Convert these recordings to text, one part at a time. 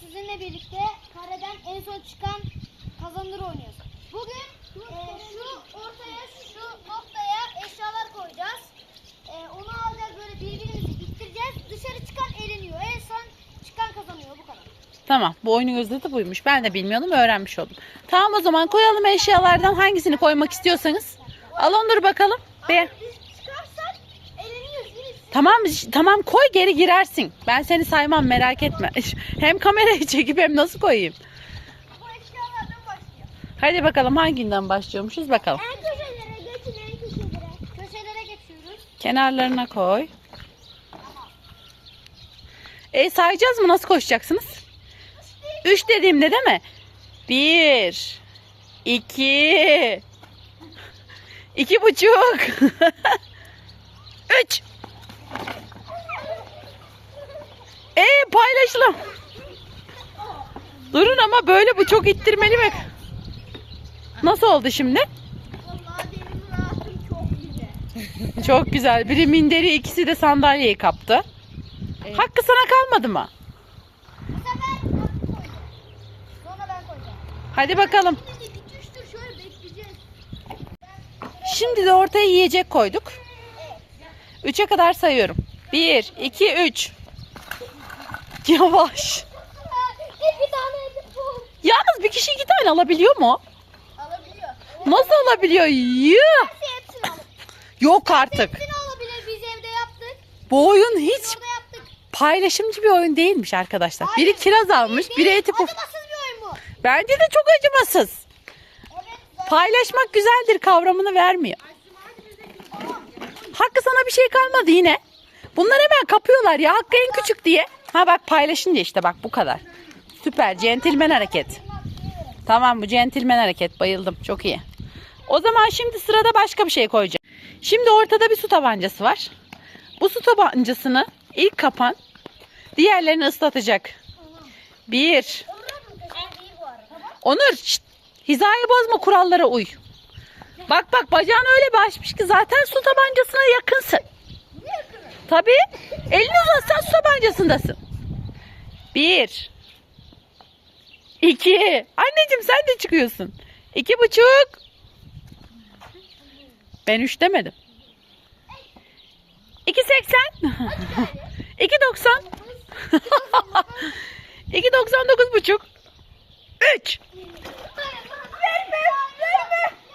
sizinle birlikte kareden en son çıkan kazanır oynuyoruz. Bugün e, şu ortaya şu noktaya eşyalar koyacağız. E, onu alacağız böyle birbirimizi ittireceğiz. Dışarı çıkan eleniyor. En son çıkan kazanıyor bu kadar. Tamam bu oyunun özeti buymuş. Ben de bilmiyordum öğrenmiş oldum. Tamam o zaman koyalım eşyalardan hangisini koymak istiyorsanız. Al onları bakalım. Be Biz çıkarsak eleniyoruz. Yine tamam tamam koy geri girersin. Ben seni saymam merak etme. Hem kamerayı çekip hem nasıl koyayım. Hadi bakalım hanginden başlıyormuşuz bakalım. En köşelere geçin en köşelere. Köşelere geçiyoruz. Kenarlarına koy. E sayacağız mı? Nasıl koşacaksınız? Üç dediğimde değil mi? Bir, iki, iki buçuk, üç. E paylaşalım. Durun ama böyle bu çok ittirmeli mi? Nasıl oldu şimdi? Çok güzel. Biri minderi, ikisi de sandalyeyi kaptı. Hakkı sana kalmadı mı? Hadi bakalım. Şimdi de ortaya yiyecek koyduk. Üçe kadar sayıyorum. Bir, iki, üç. Yavaş. Tane. Yalnız bir kişi iki tane alabiliyor mu? Alabiliyor. Nasıl alabiliyor? Yuh! Alır. Yok artık. Hepsini alabilir. Biz evde yaptık. Bu oyun hiç Orada yaptık. paylaşımcı bir oyun değilmiş arkadaşlar. Biri kiraz almış, biri eti puf. Acımasız bir oyun bu. Bence de çok acımasız. Paylaşmak güzeldir kavramını vermiyor. Hakkı sana bir şey kalmadı yine. Bunlar hemen kapıyorlar ya Hakkı en küçük diye. Ha bak paylaşınca işte bak bu kadar. Süper centilmen hareket. Tamam bu centilmen hareket bayıldım çok iyi. O zaman şimdi sırada başka bir şey koyacağım. Şimdi ortada bir su tabancası var. Bu su tabancasını ilk kapan diğerlerini ıslatacak. Bir. Onur şşt, hizayı bozma kurallara uy. Bak bak bacağını öyle bir açmış ki zaten su tabancasına yakınsın. Tabii. Elini uzatsan su tabancasındasın. Bir. İki. Anneciğim sen de çıkıyorsun. İki buçuk. Ben üç demedim. İki seksen. İki doksan. İki doksan dokuz buçuk. Üç.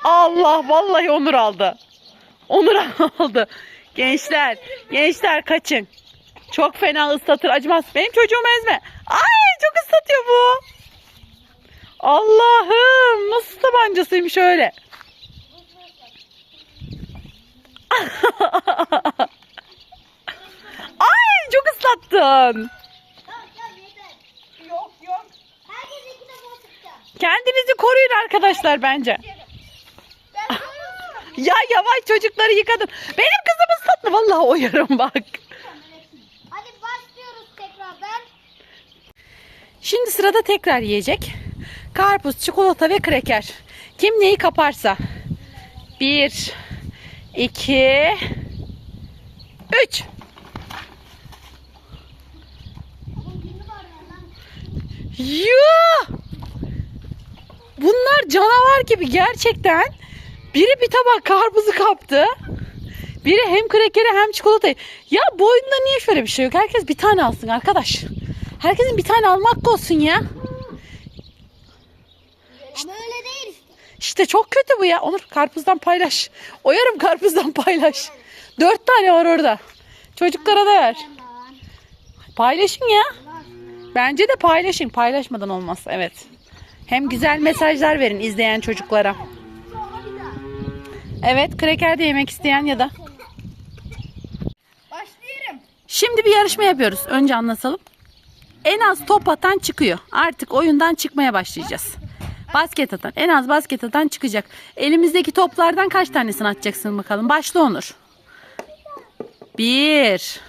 Allah vallahi Onur aldı. Onur aldı. Gençler, gençler kaçın. Çok fena ıslatır acımaz. Benim çocuğumu ezme. Ay çok ıslatıyor bu. Allah'ım nasıl tabancasıymış öyle. Ay çok ıslattın. Kendinizi koruyun arkadaşlar bence. Ya yavaş çocukları yıkadın. Benim kızımı ıslatma vallahi oyarım bak. Hadi başlıyoruz tekrardan. Şimdi sırada tekrar yiyecek. Karpuz, çikolata ve kreker. Kim neyi kaparsa. Bir, iki, üç. Yuh! Bunlar canavar gibi gerçekten. Biri bir tabak karpuzu kaptı. Biri hem krekeri hem çikolatayı. Ya bu oyunda niye şöyle bir şey yok? Herkes bir tane alsın arkadaş. Herkesin bir tane alma hakkı olsun ya. Ama öyle değil işte. İşte çok kötü bu ya. Onur karpuzdan paylaş. Oyarım karpuzdan paylaş. Dört tane var orada. Çocuklara da ver. Paylaşın ya. Bence de paylaşın. Paylaşmadan olmaz. Evet. Hem güzel mesajlar verin izleyen çocuklara. Evet kreker de yemek isteyen ya da. Başlıyorum. Şimdi bir yarışma yapıyoruz. Önce anlatalım. En az top atan çıkıyor. Artık oyundan çıkmaya başlayacağız. Basket atan. En az basket atan çıkacak. Elimizdeki toplardan kaç tanesini atacaksın bakalım. Başla Onur. Bir.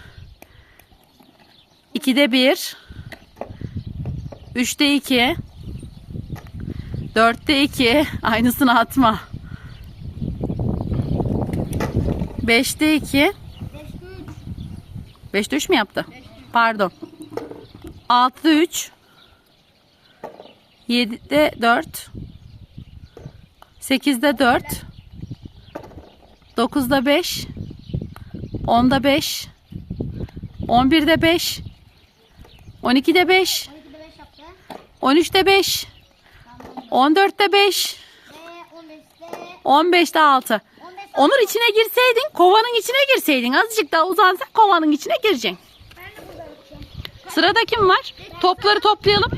İkide bir. Üçte iki. Dörtte iki. Aynısını atma. Beşte iki. Beşte üç mü yaptı? Pardon. Altıda üç. 7'de 4. 8'de 4. 9'da 5. 10'da 5. 11'de 5. 12'de 5. 12'de 5 yaptı. 13'te 5. Tamam. 14'te 5. Ve 15'te 15'te 6. 15 Onur içine girseydin, kovanın içine girseydin. Azıcık daha uzansan kovanın içine gireceksin. Sırada kim var? Topları toplayalım.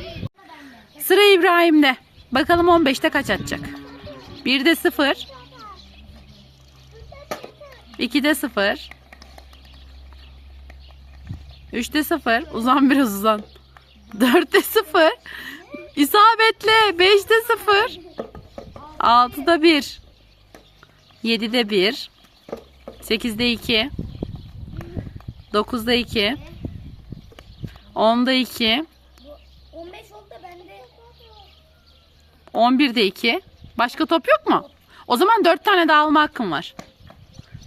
Sıra İbrahim'de. Bakalım 15'te kaç atacak? 1'de 0. 2'de 0. 3'te 0. Uzan biraz uzan. 4'te 0. İsabetle 5'te 0. 6'da 1. 7'de 1. 8'de 2. 9'da 2. 10'da 2. 15 oldu da bende. 11'de 2. Başka top yok mu? O zaman 4 tane daha alma hakkım var.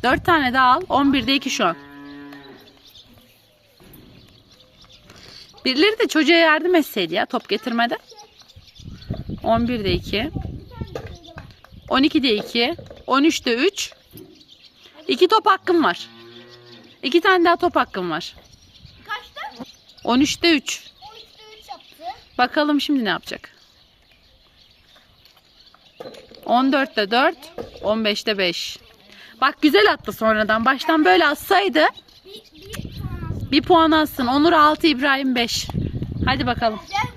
4 tane daha al. 11'de 2 şu an. Birileri de çocuğa yardım etseydi ya top getirmede. 11'de 2. 12'de 2. 13'te 3. 2 top hakkım var. 2 tane daha top hakkım var. Kaçta? 13'te 3. 13'te 3 yaptı. Bakalım şimdi ne yapacak? 14'te 4, 15'te 5. Bak güzel attı sonradan. Baştan böyle atsaydı Bir, bir puan alsın. bir puan alsın. Onur 6, İbrahim 5. Hadi bakalım. Cihan.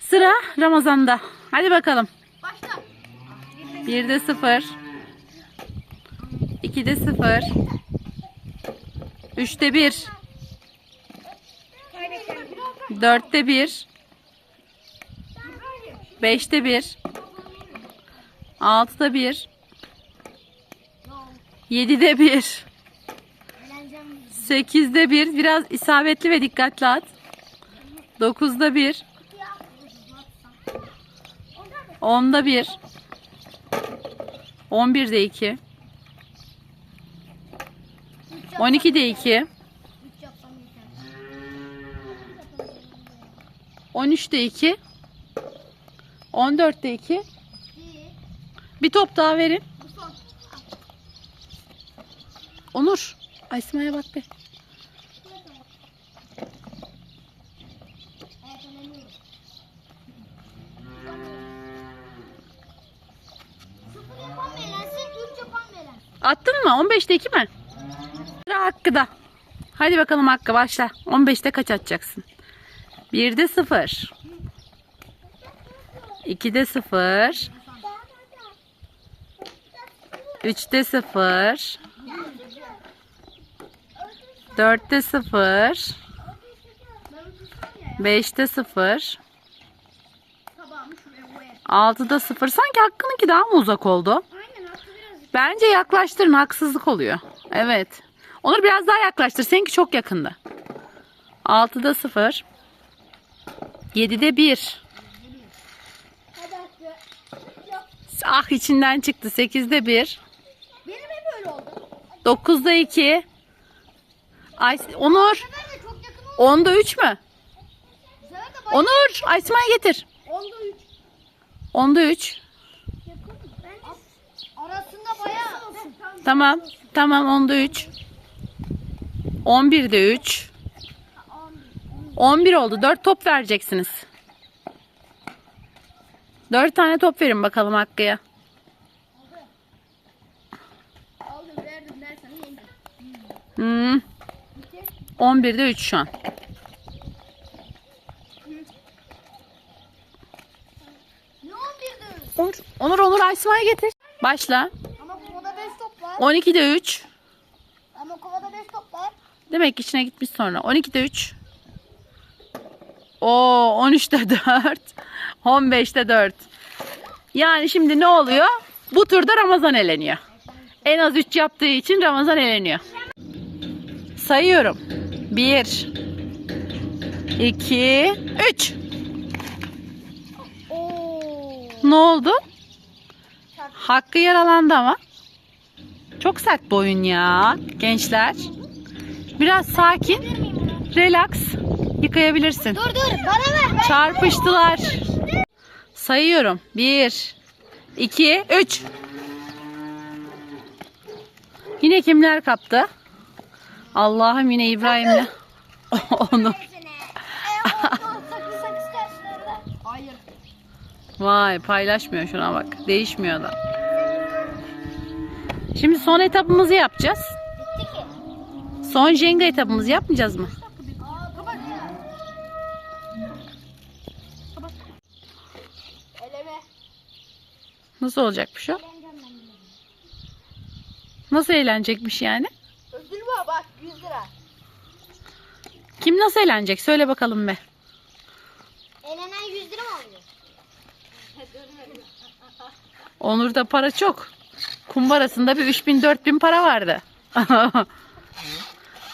Sıra Ramazan'da. Hadi bakalım. 1'de 0. 2'de 0. 3'te 1. Kaybettim. 4'te 1. 5'te 1. 6'da 1. 7'de 1. Eğleneceğim. 8'de 1. Biraz isabetli ve dikkatli at. 9'da 1. 10'da 1. 11'de 2. 12'de 2. 3 yapsam yeter. 13'te 2. 14'te 2. 1. Bir top daha verin. Onur. Aysma'ya bak be. Evet öğreniyorum. Sıfır yapan mı eğlensin? 3 yapan mı eğlensin? Attın mı? 15'te 2 mi? Sıra Hakkı'da. Hadi bakalım Hakkı başla. 15'te kaç atacaksın? 1'de 0. 2'de 0. 3'te 0. 4'te 0. 5'te 0. Tabağımı şuraya koyarım. 6'da 0. Sanki Hakkı'nınki daha mı uzak oldu? Bence yaklaştırın haksızlık oluyor. Evet. Onur biraz daha yaklaştır. Seninki çok yakında. 6'da 0. 7'de 1. Hadi hakkı. Yok. Ah içinden çıktı. 8'de 1. Benim hep öyle oldu. 9'da 2. Ay Onur. Bu sefer de çok yakın oldu. 10'da 3 mü? Onur. Aysma'ya getir. oldu 3. 10'da 3. Yakın. Bence arasında bayağı olsun. Tamam. Tamam 10'da 3. 11'de 3. 11 oldu. 4 top vereceksiniz. 4 tane top verin bakalım Hakkı'ya. Hmm. 11'de 3 şu an. Ne 11'de 3? Onur, Onur, Onur Aysma'ya getir. Başla. Ama kovada 5 top var. 12'de 3. Ama kovada 5 top var. Demek ki içine gitmiş sonra. 12'de 3. Oo 13'te 4. 15'te 4. Yani şimdi ne oluyor? Bu turda Ramazan eleniyor. En az 3 yaptığı için Ramazan eleniyor. Sayıyorum. 1 2 3 Oo. Ne oldu? Hakkı yaralandı ama. Çok sert boyun ya gençler. Biraz sakin, relax yıkayabilirsin. Dur dur bana ver. Çarpıştılar. Sayıyorum. Bir, iki, üç. Yine kimler kaptı? Allah'ım yine İbrahim'le. Onu. Vay paylaşmıyor şuna bak. Değişmiyor da. Şimdi son etapımızı yapacağız. Son Jenga etapımızı yapmayacağız mı? Nasıl olacakmış o? Nasıl eğlenecekmiş yani? Ödül var bak 100 lira. Kim nasıl eğlenecek? Söyle bakalım be. Elenen 100 lira mı alıyor? Onur'da para çok. Kumbarasında bir 3000 4000 para vardı.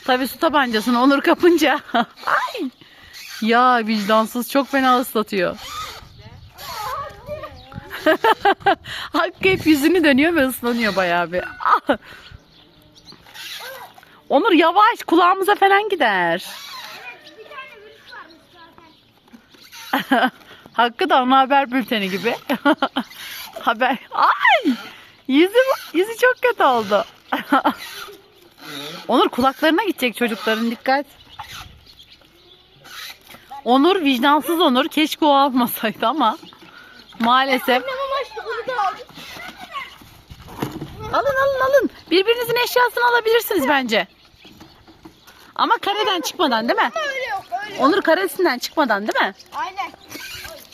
Tabii su tabancasını Onur kapınca. Ay! Ya vicdansız çok fena ıslatıyor. Hakkı hep yüzünü dönüyor ve ıslanıyor bayağı bir. Onur yavaş kulağımıza falan gider. Hakkı da ana haber bülteni gibi. haber. Ay! Yüzü, yüzü çok kötü oldu. Onur kulaklarına gidecek çocukların dikkat. Onur vicdansız Onur. Keşke o almasaydı ama maalesef. Alın alın alın. Birbirinizin eşyasını alabilirsiniz bence. Ama kareden çıkmadan değil mi? Öyle yok öyle. Onur karesinden çıkmadan değil mi? Aynen.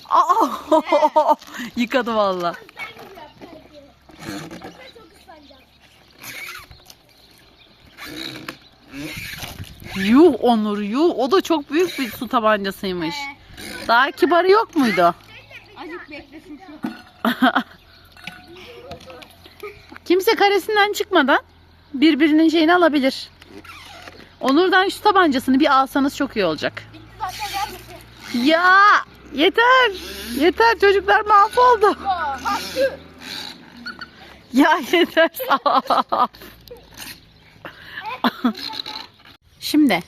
Aa, yıkadı valla. Yuh Onur yuh. O da çok büyük bir su tabancasıymış. Daha kibarı yok muydu? Azıcık beklesin şu. Kimse karesinden çıkmadan birbirinin şeyini alabilir. Onur'dan şu tabancasını bir alsanız çok iyi olacak. Ya yeter. Yeter çocuklar mahvoldu. Ya yeter. Şimdi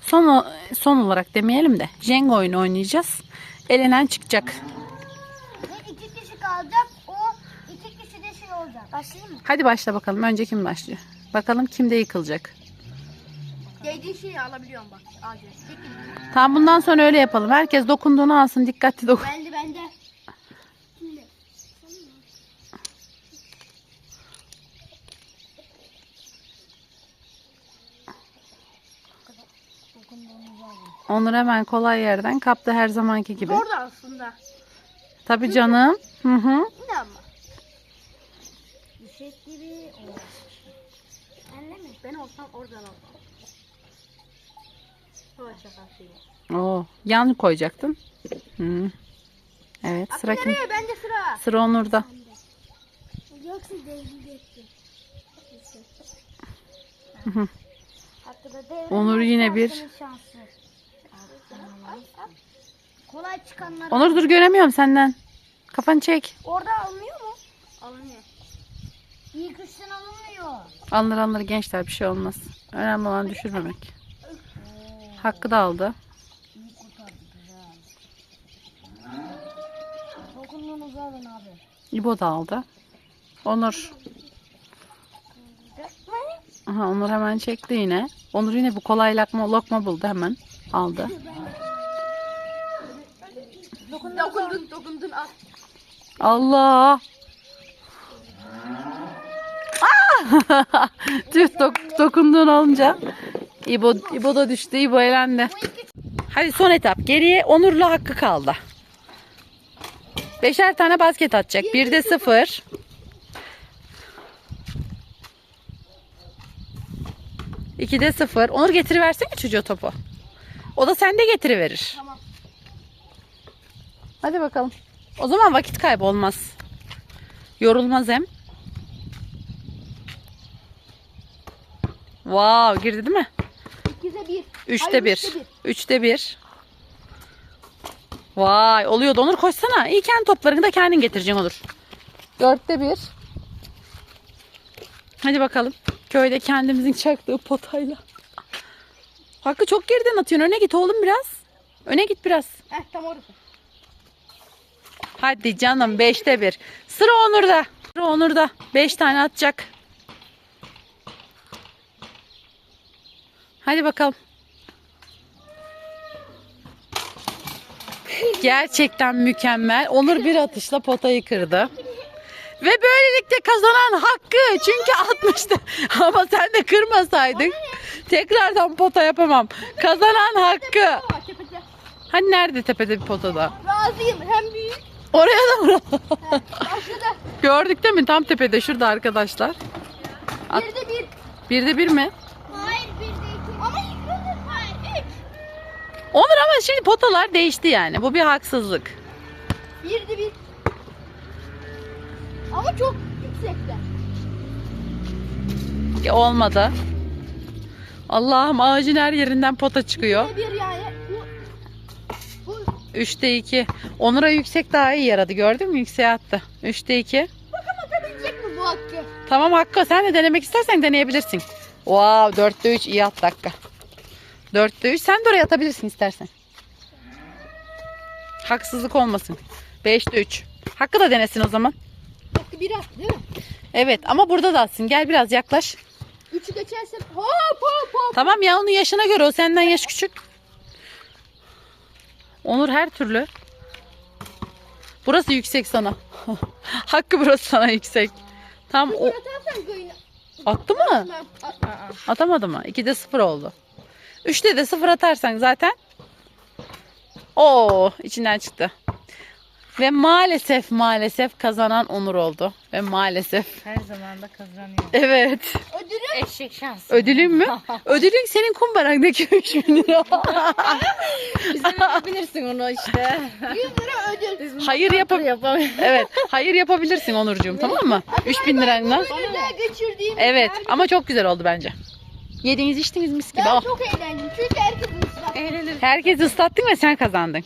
son son olarak demeyelim de Jenga oyunu oynayacağız. Elenen çıkacak. Ve iki kişi kalacak. O iki kişi de şey olacak. Başlayayım mı? Hadi başla bakalım. Önce kim başlıyor? Bakalım kimde yıkılacak. Değdiği şeyi alabiliyorum bak. Ağacı. Tamam bundan sonra öyle yapalım. Herkes dokunduğunu alsın. Dikkatli dokun. Bende bende. Onur hemen kolay yerden kaptı her zamanki gibi. Orada aslında. Tabii canım. Hı hı. Ama? Düşek gibi olmaz. Anne mi? Ben olsam oradan alsam. Hava şakası. Oo, yan koyacaktın. Hı. Evet sıra kim? Nereye? Bende sıra. Sıra Onur'da. Yoksa hı. Hakkıda devre Onur yine bir. şansı. Kolay çıkanlar. Onur dur göremiyorum senden. Kafanı çek. Orada alınıyor mu? Alınıyor. İlk üçten alınmıyor. Alınır alınır gençler bir şey olmaz. Önemli olan düşürmemek. Hakkı da aldı. Dokunduğunuzu alın abi. İbo da aldı. Onur. Aha, Onur hemen çekti yine. Onur yine bu kolay lokma, lokma buldu hemen. Aldı. Dokundun, dokundun al. Allah. Ah! Tüh dok- dokunduğun olunca. İbo, İbo da düştü. İbo elendi. Hadi son etap. Geriye Onur'la Hakkı kaldı. Beşer tane basket atacak. Bir de sıfır. İki de sıfır. Onur getiriversene çocuğa topu. O da sende getiriverir. Tamam. Hadi bakalım. O zaman vakit kaybı olmaz. Yorulmaz hem. Wow, girdi değil mi? İkize bir. Üçte Hayır, bir. üçte bir. Üçte bir. Vay oluyor Onur koşsana. İyi kendi toplarını da kendin getireceksin olur. Dörtte bir. Hadi bakalım. Köyde kendimizin çaktığı potayla. Hakkı çok geriden atıyorsun. Öne git oğlum biraz. Öne git biraz. Heh tam orası. Hadi canım 5'te 1. Sıra Onur'da. Sıra Onur'da. 5 tane atacak. Hadi bakalım. Gerçekten mükemmel. Onur bir atışla potayı kırdı. Ve böylelikle kazanan Hakkı. Çünkü atmıştı. Ama sen de kırmasaydın. Tekrardan pota yapamam. Kazanan Hakkı. Hani nerede tepede bir potada? Razıyım. Hem büyük. Oraya da. Başladı. Gördük değil mi? Tam tepede şurada arkadaşlar. At. Bir de bir. Bir de bir mi? Hayır bir de iki. Ama yıkılır. Hayır üç. Onur ama şimdi potalar değişti yani. Bu bir haksızlık. Bir de bir. Ama çok yüksekte. Olmadı. Allah'ım ağacın her yerinden pota çıkıyor. Bir yani. Bu, bu 3'te 2. Onur'a yüksek daha iyi yaradı. Gördün mü? Yükseğe attı. 3'te 2. bakalım atabilecek mi bu hakkı? Tamam Hakkı sen de denemek istersen deneyebilirsin. Wow 4'te 3 iyi attı Hakkı. 4'te 3 sen de oraya atabilirsin istersen. Haksızlık olmasın. 5'te 3. Hakkı da denesin o zaman. Hakkı bir attı değil mi? Evet ama burada da atsın. Gel biraz yaklaş. Üçü geçerse hop hop hop. Tamam ya onun yaşına göre o senden yaş küçük. Onur her türlü. Burası yüksek sana. Hakkı burası sana yüksek. Tam o attı mı? At. Atamadı mı? 2'de 0 oldu. 3'te de 0 atarsan zaten. Oo içinden çıktı. Ve maalesef maalesef kazanan Onur oldu. Ve maalesef. Her zaman da kazanıyor. Evet. Ödülüm Eşek şansı. Ödülün mü? Ödülün senin kumbarandaki 3 bin lira. Bize verebilirsin onu işte. 100 lira ödül. Biz Hayır yapab yapamayız. Evet. Hayır yapabilirsin Onurcuğum tamam mı? 3000 liranla. Geçirdiğim Evet ama çok güzel oldu bence. Yediğiniz içtiniz mis gibi. Ben Oh. çok eğlendim çünkü herkes ıslak. Eğlenir. Herkesi ıslattın ve sen kazandın.